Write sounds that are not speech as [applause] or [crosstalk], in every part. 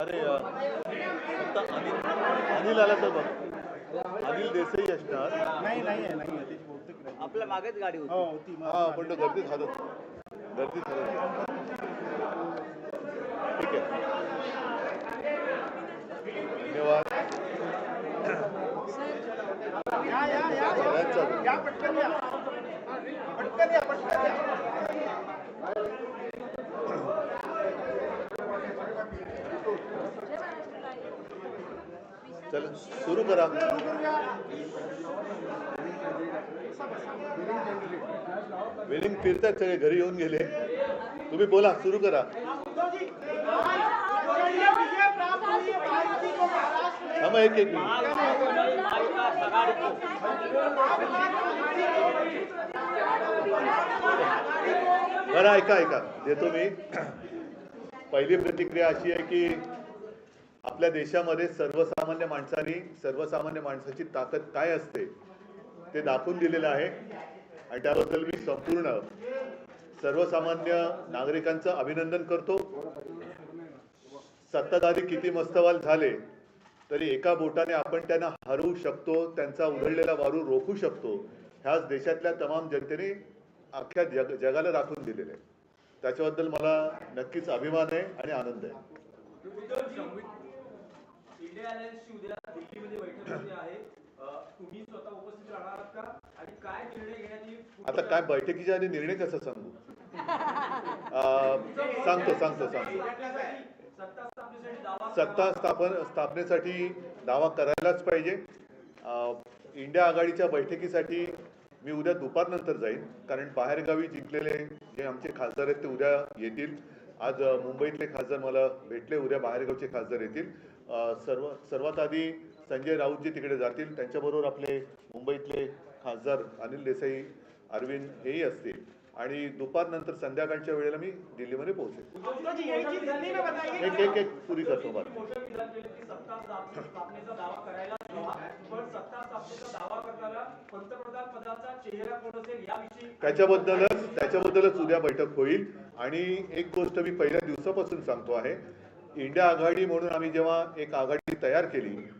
अरे अनिल अनिल आला तर बघ. अनिल देसाई असणार. नाही नाही. आपल्या मागेच गाडी होती. हो हा पण तो गर्दीत हलत दर्दी ठीक है। धन्यवाद। चल शुरू करा। विनिंग फिरतात सगळे घरी येऊन गेले. तुम्ही बोला सुरू करा. हा एक एक बरं ऐका ऐका. देतो मी. पहिली प्रतिक्रिया अशी आहे की आपल्या देशामध्ये सर्वसामान्य माणसांनी सर्वसामान्य माणसाची ताकद काय असते? ते दाखवून दिलेलं आहे. आणि त्याबद्दल मी संपूर्ण सर्वसामान्य नागरिकांचं अभिनंदन करतो. सत्ताधारी किती मस्तवाल झाले तरी एका बोटाने आपण त्यांना हरवू शकतो त्यांचा उधळलेला वारू रोखू शकतो. ह्याच देशातल्या तमाम जनतेने अख्ख्या जग जगाला दाखवून दिलेलं आहे. त्याच्याबद्दल मला नक्कीच अभिमान आहे आणि आनंद आहे. तुम्ही स्वतः उपस्थित राहणार आहात का? आणि काय निर्णय घेण्यात येईल आता काय बैठकीच्या आधी निर्णय कसा सांगू? [laughs] सांगतो सांगतो सांगतो. सत्ता स्थापनेसाठी दावा सत्ता स्थापन स्थापनेसाठी दावा करायलाच पाहिजे. इंडिया आघाडीच्या बैठकीसाठी मी उद्या दुपारनंतर जाईन. कारण बाहेरगावी जिंकलेले जे आमचे खासदार आहेत ते उद्या येतील. आज मुंबईतले खासदार मला भेटले उद्या बाहेरगावचे खासदार येतील. सर्व सर्वात आधी संजय राऊतजी तिकडे जातील त्यांच्याबरोबर आपले मुंबईतले खासदार अनिल देसाई अरविंद हेही असतील. आणि दुपारनंतर संध्याकाळच्या वेळेला मी दिल्लीमध्ये पोहोचेल एक एक एक पुरी करतो त्याच्याबद्दलच त्याच्याबद्दलच उद्या बैठक होईल. आणि एक गोष्ट मी पहिल्या दिवसापासून सांगतो आहे. इंडिया आघाडी म्हणून आम्ही जेव्हा एक आघाडी तयार केली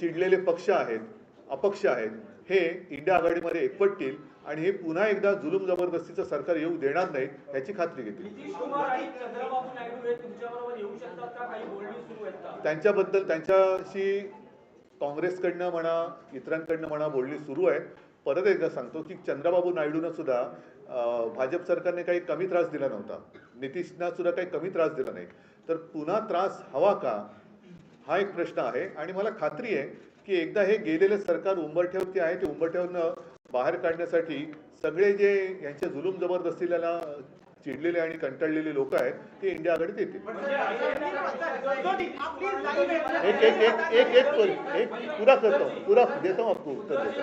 चिडलेले पक्ष आहेत अपक्ष आहेत हे इंडिया आघाडीमध्ये एकवटतील आणि हे पुन्हा एकदा जुलूम जबरदस्तीचं सरकार येऊ देणार नाहीत याची खात्री घेतील. हे त्यांच्याबद्दल त्यांच्याशी काँग्रेसकडनं म्हणा इतरांकडनं म्हणा बोलणी सुरू आहेत. परत एकदा सांगतो की चंद्रबाबू नायडूनं सुद्धा भाजप सरकारने काही कमी त्रास दिला नव्हता. नितीशना सुद्धा काही कमी त्रास दिला नाही. तर पुन्हा त्रास हवा का? हा एक प्रश्न आहे. आणि मला खात्री आहे की एकदा हे गेलेलं सरकार उंबरठ्यावरती आहे ते उंबरठ्यावरनं बाहेर काढण्यासाठी सगळे जे यांच्या जुलूम जबरदस्तीला चिडलेले आणि कंटाळलेले लोक आहेत ते इंडिया आघाडीत येतील. एक एक एक एक एक एक पुरा करतो. पुरा देतो आपको. उत्तर देतो.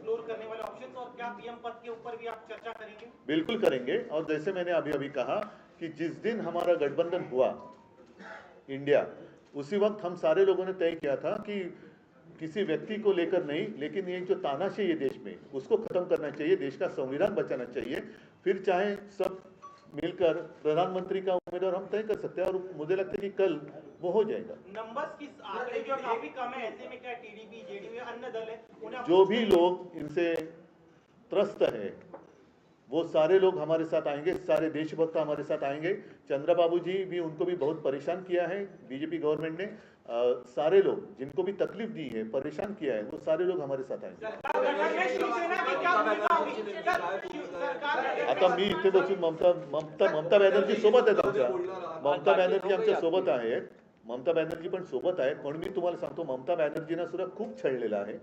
क्या पीएम पद के ऊपर भी आप चर्चा करेंगे। बिल्कुल करेंगे। और जैसे मैंने अभी अभी कहा कि जिस दिन हमारा गठबंधन हुआ इंडिया उसी वक्त हम सारे लोगों ने तय किया था कि किसी व्यक्ति को लेकर नहीं लेकिन ये जो तानाशाही है देश में उसको खत्म करना चाहिए देश का संविधान बचाना चाहिए। फिर चाहे सब मिलकर प्रधानमंत्री का उम्मीदवार हम तय कर सकते हैं और मुझे लगता है कि कल वो हो जाएगा। नंबर्स की आंकड़े जो काफ़ी कम है ऐसे में क्या टीडीपी जेडीयू अन्य दल है जो भी लोग इनसे त्रस्त है। वो सारे लोग हमारे साथ आएँगे सारे देशभक्त हमारे साथ आएँगे। चंद्रबाबू जी भी उनको भी बहुत परेशान किया है बीजेपी गवर्नमेंट ने। अ, सारे लोग जिनको भी तकलीफ़ दी है परेशान किया है वो सारे लोग हमारे साथ आएँगे। आता मी इथे बसून ममता ममता ममता बॅनर्जी सोबत आहेत आमच्या। ममता बॅनर्जी आमच्या सोबत आहेत। ममता बॅनर्जी पण सोबत आहेत पण मी तुम्हाला सांगतो ममता बॅनर्जीना सुद्धा खूप छळलेलं आहे।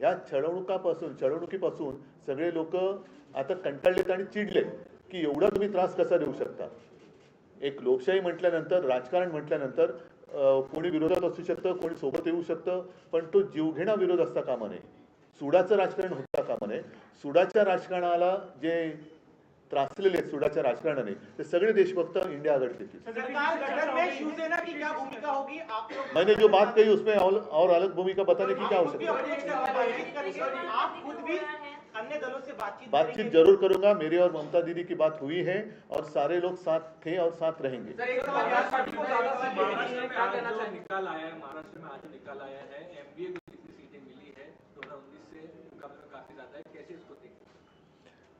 ह्या छळवणुकापासून छळवणुकीपासून सगळे लोक आता कंटाळलेत आणि चिडलेत की एवढा तुम्ही त्रास कसा देऊ शकता? एक लोकशाही म्हटल्यानंतर राजकारण म्हटल्यानंतर कोणी विरोधात असू शकतं कोणी सोबत येऊ शकतं पण तो जीवघेणा विरोध असता कामा नये. सुडाचं राजकारण होता कामा नये. सुडाच्या राजकारणाला जे त्रासलेले आहेत सुडाच्या राजकारणाने. ते सगळे देशभक्त इंडिया आप लोग मैंने जो बात कही उसमें और, और अलग भूमिका बताने की क्या आवश्यकता है? बातचीत करेंगे। आप खुद भी अन्य दलों से बातचीत बातचीत ज़रूर करूँगा। मेरी और ममता दीदी की बात हुई है और सारे लोग साथ थे और साथ रहेंगे। महाराष्ट्र में आज निकाल आया है महाराष्ट्र में आज निकाल आया है एमबीए को जितनी सीटें मिली है 2019 से मुकाबले में काफ़ी ज़्यादा है कैसे इसको देखते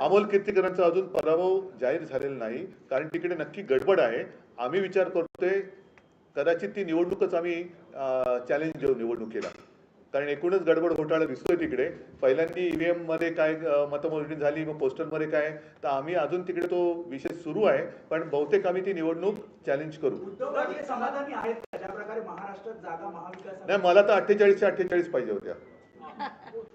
अमोल कीर्तीकरांचा अजून पराभव जाहीर झालेला नाही. कारण तिकडे नक्की गडबड आहे. आम्ही विचार करतोय कदाचित ती निवडणूकच आम्ही चॅलेंज देऊ निवडणुकीला. कारण एकूणच गडबड घोटाळा दिसतोय तिकडे. पहिल्यांदी ईव्हीएममध्ये काय मतमोजणी झाली मग पोस्टलमध्ये काय? तर आम्ही अजून तिकडे तो विषय सुरू आहे. पण बहुतेक आम्ही ती निवडणूक चॅलेंज करू. नाही मला तर अठ्ठेचाळीसच्या अठ्ठेचाळीस पाहिजे होत्या.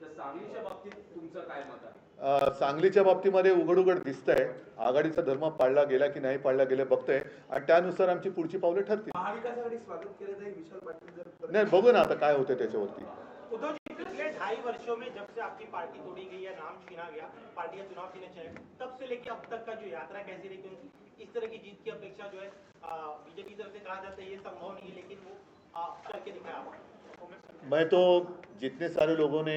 सांगलीच्या बाबतीत तुमचं काय मत आहे? सांगलीच्या बाबतीमध्ये उघड उघड दिसतंय. आघाडीचा धर्म पाळला गेला की नाही पाळला गेला बघतोय. आणि त्यानुसार आमची पुढची पावले ठरतील. महाविकास आघाडी स्वागत केलं जाईल विशाल पाटील जर परत- नाही बघू ना आता काय होतं त्याच्यावरती. उद्धव जी पिछले ढाई वर्षों में जब से आपकी पार्टी तोड़ी गई या नाम छीना गया पार्टी का चुनाव छीने तब से लेके अब तक का जो यात्रा कैसी रही क्योंकि इस तरह की जीत की अपेक्षा जो है बीजेपी की तरफ से कहा जाता है ये संभव नहीं है लेकिन वो आ, करके दिखाया आपको मैं तो जितने सारे लोगों ने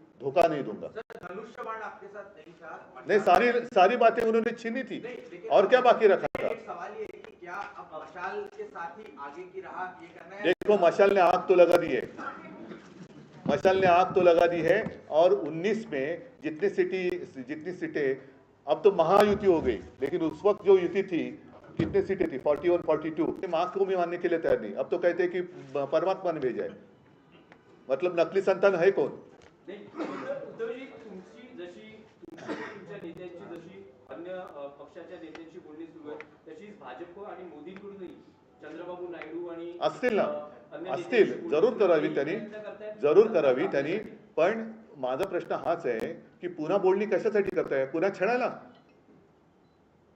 धोखा नहीं दूँगा। आपके साथ नहीं था नहीं सारी सारी बातें उन्होंने छीनी थी। और क्या बाकी रखा था? सवाल ये कि क्या अब मशाल के साथ ही आगे की राह ये करना है? देखो मशाल ने आग तो लगा दी है। मशाल ने आग तो लगा दी है और 19 में जितनी सिटी जितनी सीटें अब तो महायुति हो गई लेकिन उस वक्त जो युति थी कितनी सीटें थी? 41 42 माँ को भी मानने के लिए तैयार नहीं। अब तो कहते हैं कि परमात्मा ने भेजा है। मतलब नकली संतान है कौन? उद्धवजी तुमची जशी तुमची तुमच्या नेत्यांची जशी अन्य पक्षाच्या नेत्यांची बोलणी सुरू आहे तशीच भाजप आणि मोदींकडूनही चंद्रबाबू नायडू आणि असतील ना. असतील. जरूर करावी त्यांनी. जरूर करावी त्यांनी. पण माझा प्रश्न हाच आहे की पुन्हा बोलणी कशासाठी करताय? पुन्हा छळायला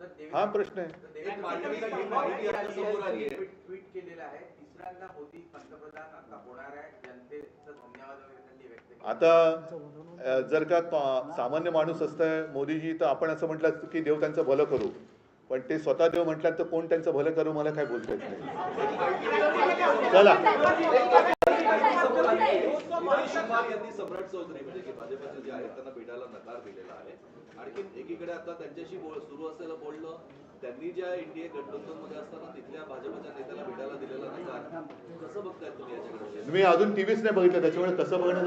हा प्रश्न आहे. ही. ट्विट केलेलं आहे. तिसऱ्यांदा मोदी पंतप्रधान आता होणार आहे. जनतेचं धन्यवाद वगैरे आता जर का सामान्य माणूस असतं मोदीजी तर आपण असं म्हटलं असतं की देव त्यांचं भलं करू. पण ते स्वतः देव म्हटलं तर कोण त्यांचं भलं करू मला काय बोलता येत नाही. चला. यांनी सम्राट चौधरी म्हणजे की भाजपचे जे आहेत त्यांना भेटायला नकार दिलेला आहे. आणखी एकीकडे आता त्यांच्याशी बोल सुरू असलेलं बोलणं त्यांनी ज्या एनडीए गठबंधनमध्ये असताना तिथल्या भाजपच्या नेत्याला भेटायला दिलेला नाही कसं बघताय तुम्ही याच्याकडे? मी अजून टीव्हीच नाही बघितलं त्याच्यामुळे कसं बघणं